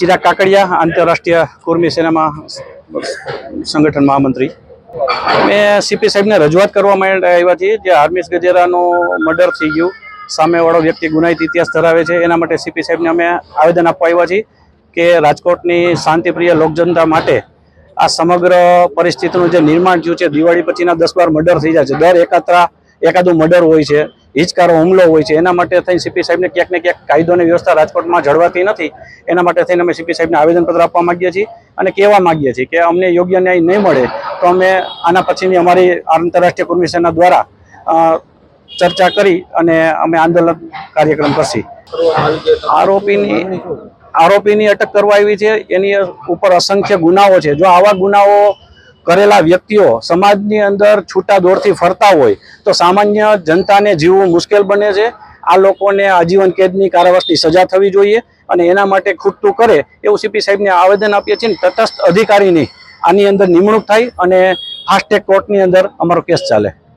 ચિરાગ કાકડિયા આંતરરાષ્ટ્રીય કુર્મી સેનામાં સંગઠન મહામંત્રી. મેં સીપી સાહેબને રજૂઆત કરવા માટે આવ્યા છીએ. જે હાર્મિસ ગજેરાનું મર્ડર થઈ ગયું, સામેવાળો વ્યક્તિ ગુનાહિત ઇતિહાસ ધરાવે છે, એના માટે સીપી સાહેબને અમે આવેદન આપવા આવ્યા છીએ કે રાજકોટની શાંતિપ્રિય લોકજનતા માટે આ સમગ્ર પરિસ્થિતિનું જે નિર્માણ થયું છે, દિવાળી પછીના દસ બાર મર્ડર થઈ જાય છે. દર એકાત્રા એકાદું મર્ડર હોય છે. હિચકારો હુમલો હોય છે. એના માટે થઈને સીપી સાહેબને ક્યાંક ને ક્યાંક કાયદો અને વ્યવસ્થા રાજકોટમાં જળવાતી નથી. એના માટે થઈને અમે સીપી સાહેબને આવેદનપત્ર આપવા માગીએ છીએ અને કહેવા માંગીએ છીએ કે અમને યોગ્ય ન્યાય નહીં મળે તો અમે આના પછીની અમારી આંતરરાષ્ટ્રીય કુર્મી સેના દ્વારા ચર્ચા કરી અને અમે આંદોલન કાર્યક્રમ કરશી. આરોપીની આરોપીની અટક કરવા આવી છે. એની ઉપર અસંખ્ય ગુનાઓ છે. જો આવા ગુનાઓ કરેલા વ્યક્તિઓ સમાજની અંદર છૂટા દોરથી ફરતા હોય, તો સામાન્ય જનતાને જીવવું મુશ્કેલ બને છે. આ લોકોને આજીવન કેદની કારાવાસની સજા થવી જોઈએ અને એના માટે ખૂટતું કરે એવું સીપી સાહેબને આવેદન આપીએ છીએ. તટસ્થ અધિકારીની આની અંદર નિમણૂક થાય અને ફાસ્ટેગ કોર્ટની અંદર અમારો કેસ ચાલે.